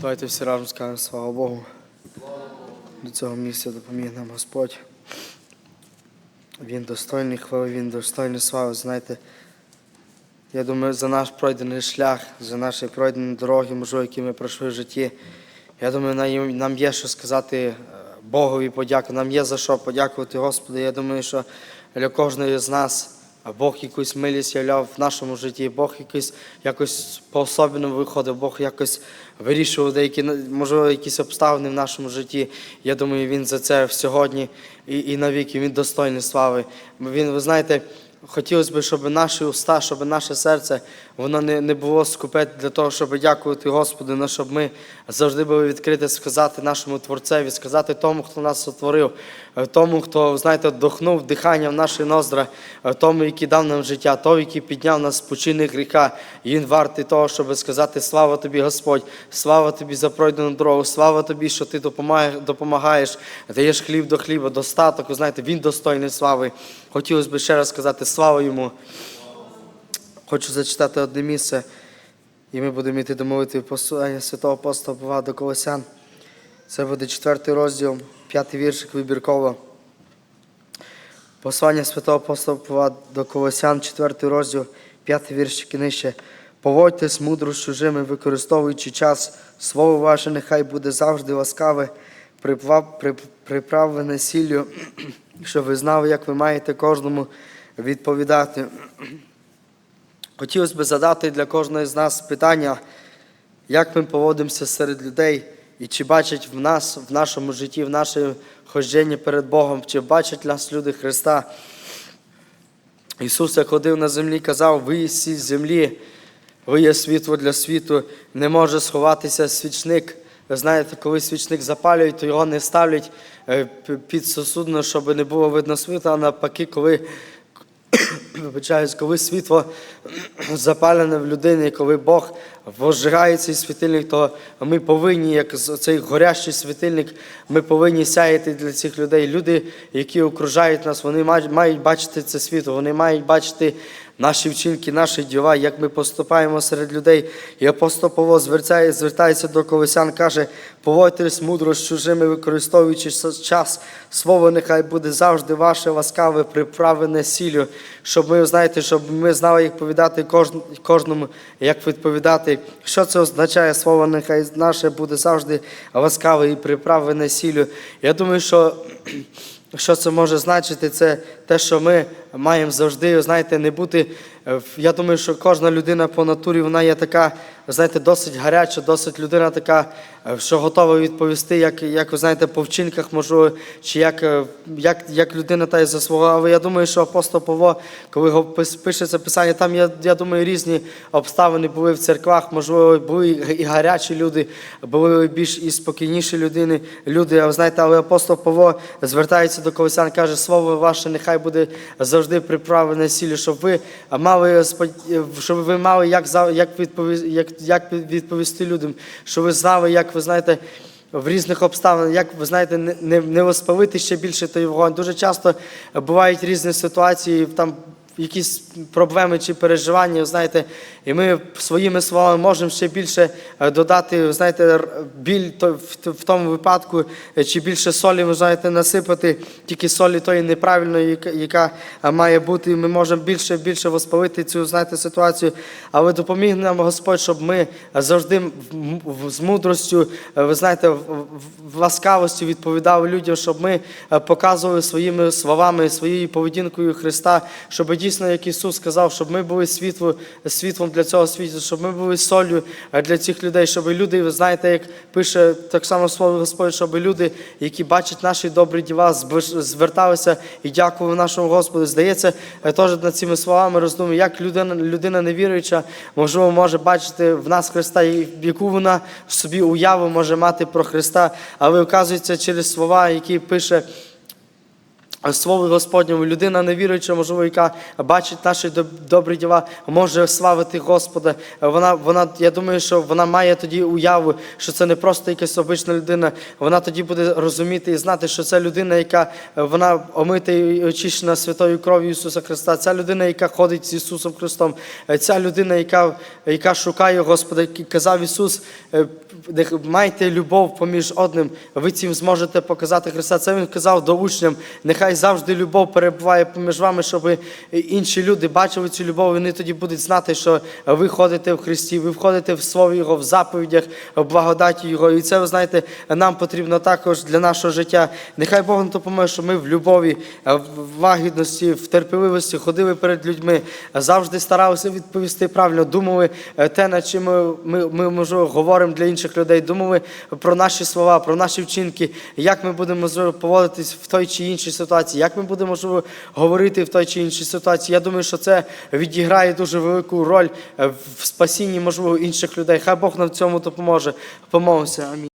Давайте всі разом скажемо слава Богу. До цього місця допоміг нам Господь. Він достойний хвали, Він достойний слави. Знаєте, я думаю, за наш пройдений шлях, за наші пройдені дороги, можливо, які ми пройшли в житті. Я думаю, нам- є що сказати е, Богові подяку. Нам є за що подякувати Господу. Я думаю, що для кожного з нас Бог якусь милість являв в нашому житті, Бог якось, якось по-особливому виходив, Бог якось вирішував деякі, можливо, якісь обставини в нашому житті. Я думаю, Він за це сьогодні і, і навіки, Він достойний слави. Він, ви знаєте, хотілося б, щоб наші уста, щоб наше серце, воно не, не було скупе для того, щоб дякувати Господу, але щоб ми завжди були відкриті сказати нашому Творцеві, сказати тому, хто нас сотворив, е, тому, хто, знаєте, вдохнув дихання в наші ноздра, е, тому, який дав нам життя, той, який підняв нас з почини гріха. Він вартий того, щоб сказати слава тобі, Господь, слава тобі за пройдену дорогу, слава тобі, що ти допомагаєш даєш хліб до хліба, достаток. Знаєте, він достойний слави. Хотілося б ще раз сказати слава йому. Хочу зачитати одне місце, і ми будемо йти до молитви послання святого апостола Павла до Колосян. Це буде четвертий розділ, п'ятий віршик вибірково. Послання святого апостола Павла до Колосян, четвертий розділ, п'ятий віршик і нижче. Поводьтесь мудро з чужими, використовуючи час. Слово ваше нехай буде завжди ласкаве, приправлене сіллю, щоб ви знали, як ви маєте кожному відповідати. Хотілося б задати для кожного з нас питання, як ми поводимося серед людей, і чи бачать в нас, в нашому житті, в нашому ходженні перед Богом, чи бачать нас люди Христа. Ісус, як ходив на землі, казав, ви є сіль землі, ви є світло для світу, не може сховатися свічник. Ви знаєте, коли свічник запалюють, то його не ставлять е, під сосудно, щоб не було видно світла, а навпаки, коли вибачаюсь, коли світло запалене в людині, коли Бог вожирає цей світильник, то ми повинні, як цей горящий світильник, ми повинні сяяти для цих людей. Люди, які окружають нас, вони мають бачити це світло, вони мають бачити наші вчинки, наші діла, як ми поступаємо серед людей. І апостол Павло звертає, звертається до колосян, каже, поводьтесь мудро з чужими, використовуючи час. Слово нехай буде завжди ваше ласкаве, приправлене сіллю, щоб ми, знаєте, щоб ми знали, як повідати кожному, як відповідати. Що це означає? Слово нехай наше буде завжди ласкаве і приправлене сіллю. Я думаю, що що це може значити? Це те, що ми маємо завжди, знаєте, не бути. е, Я думаю, що кожна людина по натурі вона є така, знаєте, досить гаряча, досить людина така, е, що готова відповісти, як, як ви знаєте, по вчинках можливо, чи як, е, як, як людина та й за свого. Але я думаю, що апостол Павло, коли пис- писання, там я, я думаю, різні обставини були в церквах, можливо, були і гарячі люди, були більш і спокійніші людини, люди. Знаєте, але апостол Павло звертається до колосян, каже, слово ваше нехай буде завжди приправлене сілі, щоб ви мали щоб ви мали як як відповісти, як, як відповісти людям, щоб ви знали, як ви знаєте. В різних обставинах, як ви знаєте, не, не, не воспалити ще більше той вогонь. Дуже часто бувають різні ситуації, там якісь проблеми чи переживання, знаєте, і ми своїми словами можемо ще більше е, додати, знаєте, біль в, тому випадку, е, чи більше солі, ви знаєте, насипати, тільки солі тої неправильної, яка, е, має бути, і ми можемо більше і більше воспалити цю, знаєте, ситуацію. Але допоміг нам Господь, щоб ми завжди з мудростю, ви знаєте, в, ласкавості відповідали людям, щоб ми показували своїми словами, своєю поведінкою Христа, щоб дійсно, як Ісус сказав, щоб ми були світло, світлом для цього світу, щоб ми були солью е, для цих людей, щоб люди, ви знаєте, як пише так само слово Господь, щоб люди, які бачать наші добрі діла, зверталися і дякували нашому Господу. Здається, е, теж над цими словами роздумую, як людина, людина невіруюча, можливо, може бачити в нас Христа, яку вона в собі уяву може мати про Христа, але оказується через слова, які пише Слово Господньому, людина невіруюча, можливо, яка бачить наші добрі діла, може славити Господа. Вона, вона, я думаю, що вона має тоді уяву, що це не просто якась обична людина. Вона тоді буде розуміти і знати, що це людина, яка вона омита і очищена святою кров'ю Ісуса Христа. Ця людина, яка ходить з Ісусом Христом. Ця людина, яка, яка шукає Господа, казав Ісус, е, майте любов поміж одним. Ви цим зможете показати Христа. Це Він казав до учням. Нехай завжди любов перебуває поміж вами, щоб інші люди бачили цю любов. і Вони тоді будуть знати, що ви ходите в Христі, ви входите в Слово Його, в заповідях, в благодаті Його. І це, ви знаєте, нам потрібно також для нашого життя. Нехай Бог нам допоможе, що ми в любові, в лагідності, в терпеливості ходили перед людьми, завжди старалися відповісти правильно, думали е, те, над чим ми, ми, ми можливо, говоримо для інших людей, думали про наші слова, про наші вчинки, як ми будемо поводитись в той чи іншій ситуації, як ми будемо говорити в той чи іншій ситуації. Я думаю, що це відіграє дуже велику роль е, в спасінні, можливо, інших людей. Хай Бог нам в цьому допоможе. Помолимося. Амінь.